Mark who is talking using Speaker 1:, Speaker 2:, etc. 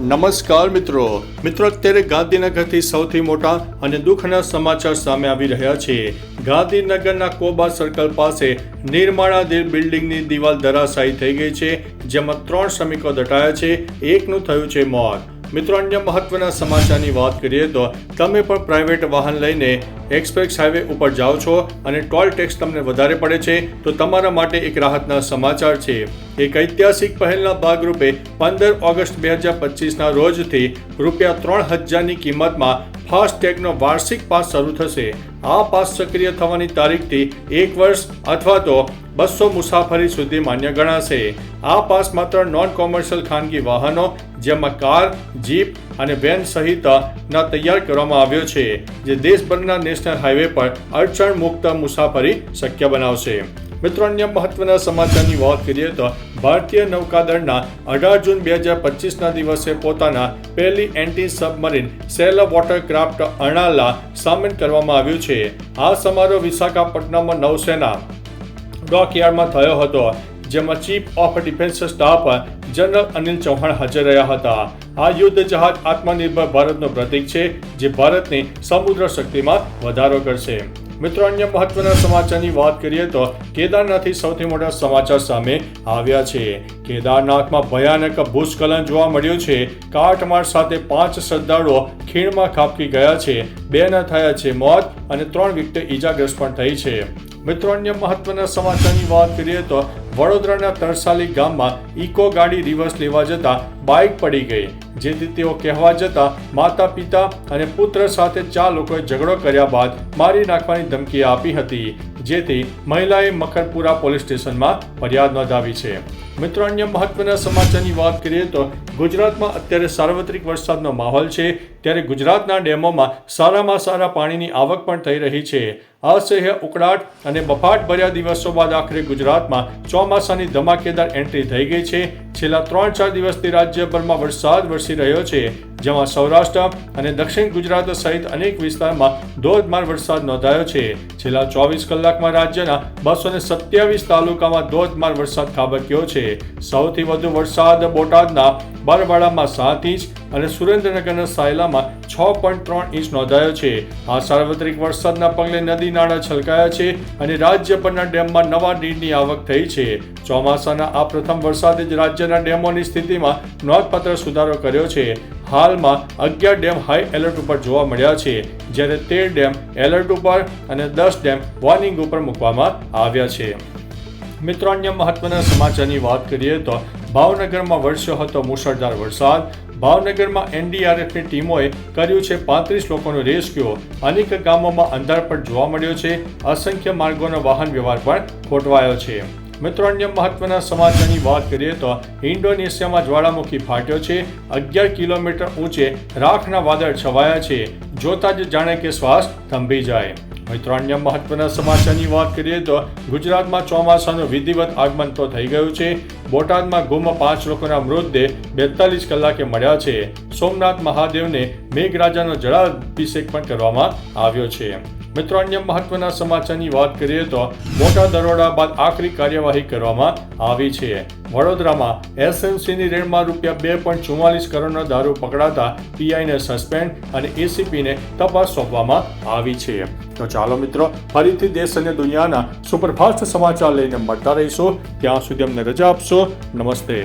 Speaker 1: નમસ્કાર મિત્રો. મિત્રો, અત્યારે ગાંધીનગરથી સૌથી મોટા અને દુઃખના સમાચાર સામે આવી રહ્યા છે. ગાંધીનગરના કોબા સર્કલ પાસે નિર્માણાધીન બિલ્ડિંગની દિવાલ ધરાશાયી થઈ ગઈ છે, જેમાં ત્રણ શ્રમિકો દટાયા છે, એકનું થયું છે મોત. મિત્રો, અન્ય મહત્વના સમાચારની વાત કરીએ તો તમે પણ પ્રાઇવેટ વાહન લઈને એક્સપ્રેસ હાઈવે ઉપર જાઓ છો અને ટોલ ટેક્સ તમને વધારે પડે છે, તો તમારા માટે એક રાહતના સમાચાર છે. એક ઐતિહાસિક પહેલના ભાગરૂપે પંદર ઓગસ્ટ બે હજાર પચીસના રોજથી રૂપિયા ત્રણ હજારની કિંમતમાં ફાસ્ટેગનો વાર્ષિક પાસ શરૂ થશે. આ પાસ સક્રિય થવાની તારીખથી એક વર્ષ અથવા તો બસો મુસાફરી સુધી માન્ય ગણાશે. આ પાસ માત્ર નોન કોમર્શિયલ ખાનગી વાહનો, જેમાં કાર, જીપ અને વેન સહિતના તૈયાર કરવામાં આવ્યો છે, જે દેશભરના નેશનલ હાઈવે પર અડચણ મુક્ત મુસાફરી શક્ય બનાવશે. મિત્રો, અન્ય મહત્વના સમાચારની વાત કરીએ તો ભારતીય નૌકાદળના અઢાર જૂન બે હજાર પચીસના દિવસે પોતાના પહેલી એન્ટી સબમરીન સેલ વોટરક્રાફ્ટ અણાલા સામેલ કરવામાં આવ્યું છે. આ સમારોહ વિશાખાપટ્ટનમમાં નૌસેના ડોકયાર્ડમાં થયો હતો, જેમાં chief of defence staff general Anil Chauhan હાજર રહ્યા હતા. આ યુદ્ધ જહાજ આત્મનિર્ભર ભારતનું પ્રતીક છે, જે ભારતની સમુદ્ર શક્તિમાં વધારો કરશે. મિત્રો, અન્ય મહત્વના સમાચારની વાત કરીએ તો કેદારનાથથી સૌથી મોટા સમાચાર સામે આવ્યા છે. કેદારનાથમાં ભયાનક ભૂસ્ખલન જોવા મળ્યું છે. કાટમાળ સાથે પાંચ શ્રદ્ધાળુઓ ખીણમાં ખાબકી ગયા છે. બેના થયા છે મોત અને ત્રણ વ્યક્તિ ઈજાગ્રસ્ત પણ થઈ છે. મિત્રો, અન્ય મહત્વના સમાચારની વાત કરીએ તો વડોદરાના તરસાલી ગામમાં ઇકો ગાડી રિવર્સ લેવા જતા બાઇક પડી ગઈ. જેથી તેઓ કહેવા જતા માતા, પિતા અને પુત્ર સાથે ચાર લોકોએ ઝઘડો કર્યા બાદ મારી નાખવાની ધમકી આપી હતી. જેથી મહિલાએ મકરપુરા પોલીસ સ્ટેશનમાં ફરિયાદ નોંધાવી છે. મિત્રો, અન્ય મહત્વના સમાચારની વાત કરીએ તો ગુજરાતમાં અત્યારે સાર્વત્રિક વરસાદનો માહોલ છે. ત્યારે ગુજરાતના ડેમોમાં સારામાં સારા પાણીની આવક પણ થઈ રહી છે. અસહ્ય ઉકળાટ અને બફાટ ભર્યા દિવસો બાદ આખરે ગુજરાતમાં ચોમાસાની ધમાકેદાર એન્ટ્રી થઈ ગઈ છે. છેલ્લા ત્રણ ચાર દિવસથી રાજ્યભરમાં વરસાદ વરસી રહ્યો છે. જેમાં સૌરાષ્ટ્ર અને દક્ષિણ ગુજરાત સહિત અનેક વિસ્તારમાં ધોધમાર વરસાદ નોંધાયો છે. છેલ્લા ચોવીસ કલાકમાં રાજ્યના બસો ને સત્યાવીસ તાલુકામાં ધોધમાર વરસાદ ખાબક્યો છે. સૌથી વધુ વરસાદ બોટાદના બરવાડામાં સાત ઇંચ અને સુરેન્દ્રનગરના સાયલામાં છ પોઈન્ટ ત્રણ ઇંચ નોંધાયો છે. આ સાર્વત્રિક વરસાદના પગલે નદી નાળા છલકાયા છે અને રાજ્યભરના ડેમમાં નવા નીરની આવક થઈ છે. ચોમાસાના આ પ્રથમ વરસાદે જ રાજ્યના ડેમોની સ્થિતિમાં નોંધપાત્ર સુધારો કર્યો છે. હાલમાં અગિયાર ડેમ હાઈ એલર્ટ ઉપર જોવા મળ્યા છે, જ્યારે તેર ડેમ એલર્ટ ઉપર અને દસ ડેમ વોર્નિંગ ઉપર મૂકવામાં આવ્યા છે. મિત્રો, અન્ય મહત્વના સમાચારની વાત કરીએ તો ભાવનગરમાં વરસ્યો હતો મુશળધાર વરસાદ. ભાવનગરમાં એનડીઆરએફની ટીમોએ કર્યું છે પાંત્રીસ લોકોનો રેસ્ક્યુ. અનેક ગામોમાં અંધારપટ જોવા મળ્યો છે. અસંખ્ય માર્ગોનો વાહન વ્યવહાર પણ ખોટવાયો છે. મિત્રો, અન્ય મહત્વના સમાચારની વાત કરીએ તો ઇન્ડોનેશિયામાં જ્વાળામુખી ફાટ્યો છે. અગિયાર કિલોમીટર ઊંચે રાખના વાદળ છવાયા છે. જોતા જ જાણે કે શ્વાસ થંભી જાય. મિત્રો, અન્ય મહત્વના સમાચારની વાત કરીએ તો ગુજરાતમાં ચોમાસાનું વિધિવત આગમન તો થઈ ગયું છે. બોટાદમાં ગુમ પાંચ લોકોના મૃતદેહ બેતાલીસ કલાકે મળ્યા છે. સોમનાથ મહાદેવને મેઘરાજાનો જળાભિષેક પણ કરવામાં આવ્યો છે. મિત્રો, અન્ય મહત્વના સમાચારની વાત કરીએ તો મોટા દરોડા બાદ આખરી કાર્યવાહી કરવામાં આવી છે. વડોદરામાં એસએમસીની રેડમાં રૂપિયા બે પોઈન્ટ ચુમ્માલીસ કરોડનો દારૂ પકડાતા પીઆઈને સસ્પેન્ડ અને એસીપીને તપાસ સોંપવામાં આવી છે. તો ચાલો મિત્રો, ફરીથી દેશ અને દુનિયાના સુપરફાસ્ટ સમાચાર લઈને મળતા રહીશું. ત્યાં સુધી અમને રજા આપશો. નમસ્તે.